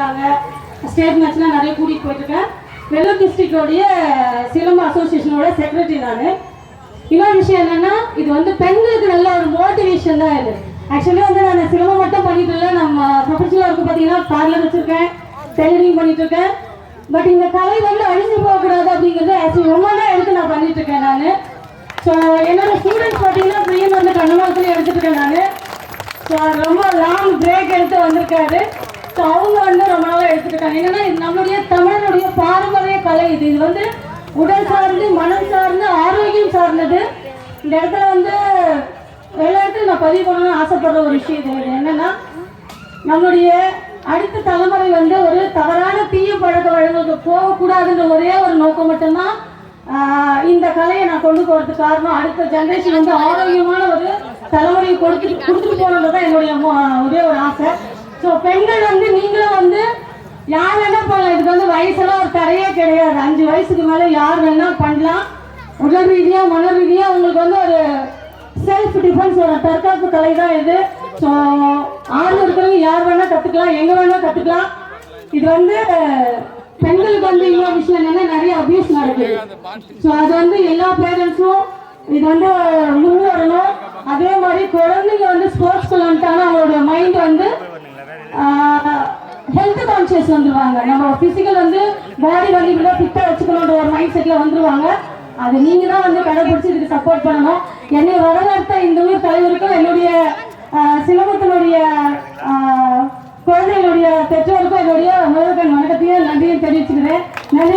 இருக்காங்க ஸ்டேட் மேட்ச்லாம் நிறைய கூட்டிகிட்டு போயிட்டுருக்கேன். வெள்ளூர் டிஸ்ட்ரிக்டோடைய சிலம்பு அசோசியேஷனோட செக்ரட்டரி நான். இன்னொரு விஷயம் என்னன்னா இது வந்து பெண்களுக்கு நல்ல ஒரு மோட்டிவேஷன் தான் இது. ஆக்சுவலி வந்து நான் சிலம்பம் மட்டும் பண்ணிட்டு இல்லை நம்ம ப்ரொஃபஷனலாக இருக்கும் பார்த்தீங்கன்னா பார்லர் வச்சிருக்கேன் டெய்லரிங் பண்ணிட்டு இருக்கேன் பட் இந்த கலை வந்து அழிஞ்சு போகக்கூடாது அப்படிங்கிறது ஆக்சுவலி ரொம்ப நாள் எடுத்து நான் பண்ணிட்டு இருக்கேன் நான். ஸோ என்னோட ஸ்டூடெண்ட்ஸ் பார்த்தீங்கன்னா பிரியன் வந்து கண்ணமாலத்துல எடுத்துட்டு இருக்கேன் நான். ஸோ ரொம்ப லாங் பிரேக் எடுத்து வந்திருக்காரு. ஸோ அவங்க வந்து என்னன்னா இது நம்மளுடைய தமிழனுடைய பாரம்பரிய கலை இது. இது வந்து உடல் சார்ந்து மனம் சார்ந்து ஆரோக்கியம் சார்ந்தது. இந்த இடத்துல வந்து விளையாட்டு நான் பதிவு பண்ணணும்னு ஆசைப்படுற ஒரு விஷயம் இது. என்னன்னா நம்மளுடைய அடுத்த தலைமுறை வந்து ஒரு தவறான தீய பழக்க வழங்குக்கு போகக்கூடாதுன்ற ஒரே ஒரு நோக்கம் மட்டும்தான் இந்த கலையை நான் கொண்டு போறதுக்கு காரணம். அடுத்த ஜென்ரேஷன் வந்து ஆரோக்கியமான ஒரு தலைமுறையை கொடுத்துட்டு கொடுத்துட்டு போகணுன்றது தான் என்னுடைய ஒரே ஒரு ஆசை. ஸோ பெண்கள் வந்து நீங்களும் வந்து யார் வேணா பண்ணலாம் இதுக்கு வந்து வயசெல்லாம் ஒரு தடையே கிடையாது. அஞ்சு வயசுக்கு மேலே யார் வேணா பண்ணலாம். உடல் ரீதியாக மன ரீதியாக உங்களுக்கு வந்து ஒரு செல்ஃப் டிஃபென்ஸ் ஒரு தற்காப்பு கலை தான் இது. ஸோ ஆர்வம் இருக்கிறவங்க யார் வேணா கற்றுக்கலாம் எங்கே வேணா கற்றுக்கலாம் இது வந்து பெண்களுக்கு வந்து இன்னொரு விஷயம் என்னன்னா நிறைய அபியூஸ் நடக்குது. ஸோ அது வந்து எல்லா பேரண்ட்ஸும் இது வந்து முன் வரணும் அதே மாதிரி குழந்தைங்க வந்து ஸ்போர்ட்ஸ் வந்துட்டாங்கன்னா அவங்களோட மைண்ட் வந்து கான்சியஸ் வந்துருவாங்க. நம்ம பிசிக்கல் வந்து பாடி வந்து இப்படி ஃபிட்டாக வச்சுக்கணுன்ற ஒரு மைண்ட் செட்டில் வந்துருவாங்க. அது நீங்க தான் வந்து கடைபிடிச்சு இதுக்கு சப்போர்ட் பண்ணணும். என்னை வரவேற்ற இந்த ஊர் தலைவருக்கும் என்னுடைய சிலம்பத்தினுடைய ஆஹ், குழந்தைகளுடைய பெற்றோருக்கும் என்னுடைய முதல்கண் வணக்கத்தையும் நன்றியும் தெரிவிச்சுக்கிறேன். நன்றி